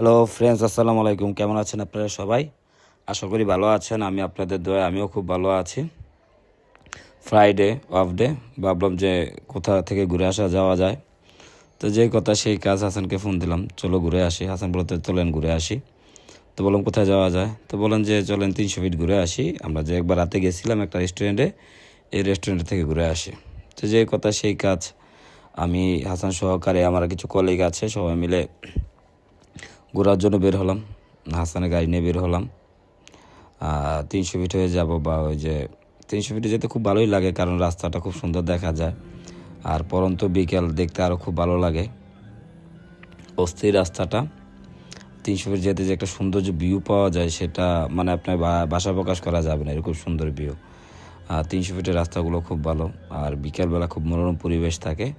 Hello friends আসসালামু আলাইকুম। কেমন আছেন আপনারা সবাই? আশা করি ভালো আছেন। আমি আপনাদের দয়া আমিও খুব ভালো আছি। ফ্রাইডে অফ ডে ভাবলাম যে কোথা থেকে ঘুরে আসা যাওয়া যায়। তো যেই কথা সেই কাজ হাসানকে ফোন দিলাম, চলো ঘুরে আসি। হাসান বলতে চলেন, ঘুরে আসি। তো বললাম, কোথায় যাওয়া যায়? তো বলেন যে, চলেন, তিনশো ফিট ঘুরে আসি। আমরা যে একবার রাতে গেছিলাম একটা রেস্টুরেন্টে এই রেস্টুরেন্ট থেকে ঘুরে আসি। তো যে কথা সেই কাজ আমি হাসান সহকারে, আমার কিছু কলিগ আছে, সবাই মিলে ঘোরার জন্য বের হলাম, হাসানের গাড়ি নিয়ে বের হলাম। তিনশো ফিট হয়ে যাব বা ওই যে তিনশো ফিটে যেতে খুব ভালোই লাগে কারণ রাস্তাটা খুব সুন্দর দেখা যায়। আর পরন্ত বিকেল দেখতে আরও খুব ভালো লাগে। অস্থির রাস্তাটা। তিনশো ফিট যেতে যে একটা সুন্দর যে ভিউ পাওয়া যায় সেটা মানে আপনার বা- ভাষা প্রকাশ করা যাবে না, এরকম সুন্দর ভিউ তিনশো ফিটের রাস্তাগুলো খুব ভালো। আর বিকেলবেলা খুব মনোরম পরিবেশ থাকে।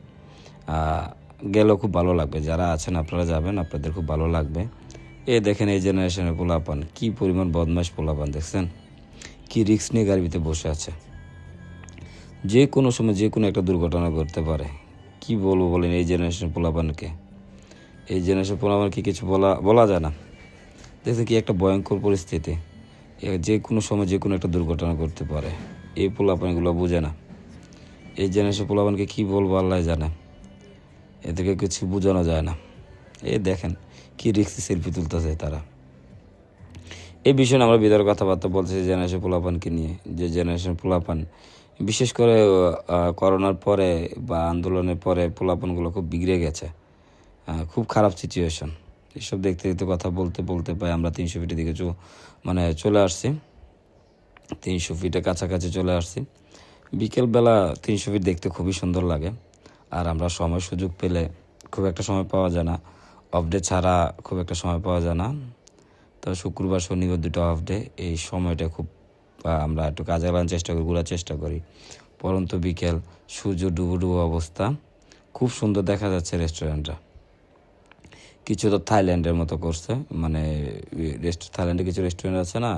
গেলেও খুব ভালো লাগবে। যারা আছেন আপনারা যাবেন, আপনাদের খুব ভালো লাগবে। এ দেখেন এই জেনারেশনের পোলাপান, কি পরিমাণ বদমাস পোলাপান, দেখছেন? কি রিস্ক নিয়ে গাড়ির ভিতরে বসে আছে। যে কোনো সময় যে কোনো একটা দুর্ঘটনা ঘটতে পারে। কি বলব বলেন এই জেনারেশন পোলাপানকে? এই জেনারেশন পোলাপানকে কিছু বলা বলা যায় না। দেখছেন কি একটা ভয়ঙ্কর পরিস্থিতি। যে কোনো সময় যে কোনো একটা দুর্ঘটনা ঘটতে পারে। এই পোলাপানগুলো বোঝে না। এই জেনারেশন পোলাপানকে কী বলব আল্লাহ জানে। এদেরকে কিছু বোঝানো যায় না। এই দেখেন কি রিক্সি সেলফি তুলতেছে তারা। এই বিষয়ে আমরা বিদার কথাবার্তা বলতেছি জেনারেশন পোলাপানকে নিয়ে, যে জেনারেশন পোলাপান, বিশেষ করে করোনার পরে বা আন্দোলনের পরে পোলাপানগুলো খুব বিগড়ে গেছে। খুব খারাপ সিচুয়েশন এসব দেখতে দেখতে কথা বলতে বলতে পাই আমরা তিনশো ফিটের দিকে মানে চলে আসছি। তিনশো ফিটের কাছাকাছি চলে আসছি। বিকেলবেলা তিনশো ফিট দেখতে খুবই সুন্দর লাগে। আর আমরা সময় সুযোগ পেলে খুব একটা সময় পাওয়া যায় না। অফ ডে ছাড়া খুব একটা সময় পাওয়া যায় না। তো শুক্রবার, শনিবার দুটো অফ ডে এই সময়টা খুব আমরা একটু কাজে লাগানোর চেষ্টা করি, ঘোরার চেষ্টা করি। পরন্ত বিকেল, সূর্য ডুবো ডুবো অবস্থা। খুব সুন্দর দেখা যাচ্ছে রেস্টুরেন্টটা কিছু তো থাইল্যান্ডের মতো করছে মানে রেস্ট থাইল্যান্ডে কিছু রেস্টুরেন্ট আছে না,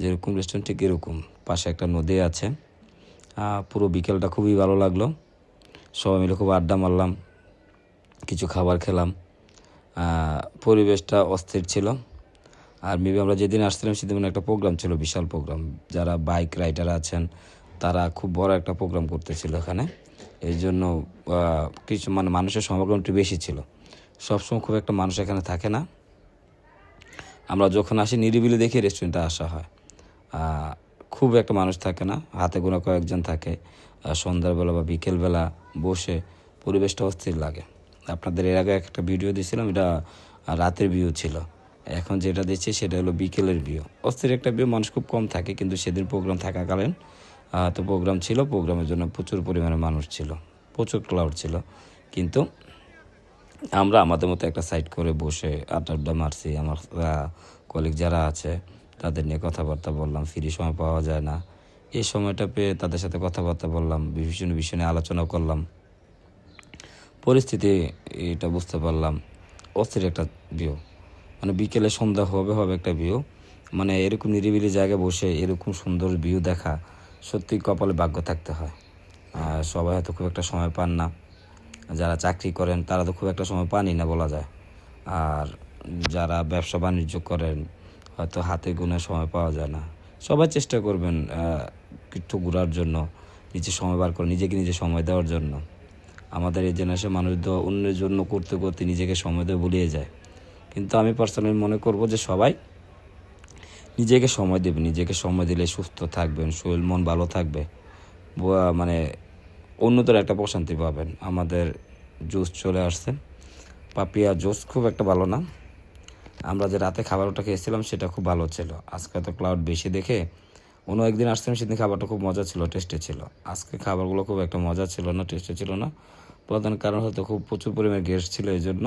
যেরকম রেস্টুরেন্ট ঠিক এরকম। পাশে একটা নদী আছে। পুরো বিকেলটা খুবই ভালো লাগল। সবাই মিলে খুব আড্ডা মারলাম, কিছু খাবার খেলাম। পরিবেশটা অস্থির ছিল। আর মেবি আমরা যেদিন আসছিলাম সেদিন একটা প্রোগ্রাম ছিল, বিশাল প্রোগ্রাম যারা বাইক রাইডার আছেন, তারা খুব বড় একটা প্রোগ্রাম করতেছিল এখানে এই জন্য কিছু মানে মানুষের সমাগম একটু বেশি ছিল। সবসময় খুব একটা মানুষ এখানে থাকে না। আমরা যখন আসি, নিরিবিলি দেখে রেস্টুরেন্টে আসা হয়। খুব একটা মানুষ থাকে না, হাতে গোনা কয়েকজন থাকে। সন্ধ্যাবেলা বা বিকেলবেলা বসে পরিবেশটা অস্থির লাগে। আপনাদের এর আগে একটা ভিডিও দিয়েছিলাম, এটা রাতের ভিউ ছিল। এখন যেটা দিচ্ছি সেটা হলো বিকেলের ভিউ। অস্থির একটা ভিউ, মানুষ খুব কম থাকে, কিন্তু সেদিন প্রোগ্রাম থাকাকালীন তো প্রোগ্রাম ছিল প্রোগ্রামের জন্য প্রচুর পরিমাণে মানুষ ছিল, প্রচুর ক্লাউড ছিল। কিন্তু আমরা আমাদের মতো একটা সাইড করে বসে আড্ডা আড্ডা মারছি, আমার কলিগ যারা আছে, তাদের নিয়ে কথাবার্তা বললাম ফ্রি সময় পাওয়া যায় না। এই সময়টা পেয়ে তাদের সাথে কথাবার্তা বললাম বিভিন্ন বিষয় নিয়ে আলোচনা করলাম। পরিস্থিতি এটা বুঝতে পারলাম। অস্থির একটা ভিউ মানে বিকেলে সন্ধ্যা হবে হবে একটা ভিউ মানে এরকম নিরিবিলি জায়গায় বসে এরকম সুন্দর ভিউ দেখা সত্যি কপালে ভাগ্য থাকতে হয়। আর সবাই হয়তো খুব একটা সময় পান না। যারা চাকরি করেন, তারা তো খুব একটা সময় পানই না বলা যায়। আর যারা ব্যবসা বাণিজ্য করেন, হয়তো হাতে গুনে সময় পাওয়া যায় না। সবাই চেষ্টা করবেন একটু ঘোরার জন্য, নিজে সময় বার করে, নিজেকে নিজে সময় দেওয়ার জন্য। আমাদের এই জেনারেশন মানুষ তো অন্যের জন্য করতে করতে নিজেকে সময় দিয়ে ভুলিয়ে যায়। কিন্তু আমি পার্সোনালি মনে করব যে সবাই নিজেকে সময় দেবেন নিজেকে সময় দিলে সুস্থ থাকবেন, শরীর, মন ভালো থাকবে। মানে অন্যতর একটা প্রশান্তি পাবেন। আমাদের জুস চলে আসছে। পাপিয়া জুস খুব একটা ভালো না। আমরা যে রাতে খাবারটা খেয়েছিলাম, সেটা খুব ভালো ছিল। আজকে তো ক্লাউড বেশি দেখে অন্য একদিন আসছিলাম, সেদিন খাবারটা খুব মজা ছিল টেস্টে ছিল। আজকে খাবারগুলো খুব একটা মজা ছিল না টেস্টে ছিল না। প্রধান কারণ হয়তো খুব প্রচুর পরিমাণে গেস্ট ছিল এই জন্য,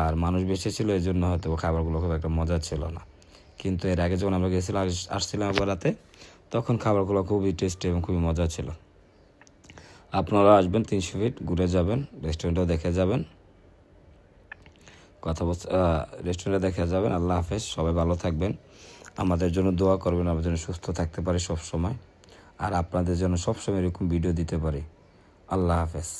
আর মানুষ বেশি ছিল এই জন্য হয়তো খাবারগুলো খুব একটা মজা ছিল না। কিন্তু এর আগে যখন আমরা গেছিলাম আসছিলাম একবার রাতে, তখন খাবারগুলো খুবই টেস্টি এবং খুবই মজা ছিল। আপনারা আসবেন তিনশো ফিট ঘুরে যাবেন রেস্টুরেন্টও দেখে যাবেন। কথা রেস্টুরেন্টে দেখা যাবেন। আল্লাহ হাফেজ, সবাই ভালো থাকবেন। আমাদের জন্য দোয়া করবেন, আমাদের জন্য সুস্থ থাকতে পারি সব সময় আর আপনাদের জন্য সবসময় এরকম ভিডিও দিতে পারি। আল্লাহ হাফেজ।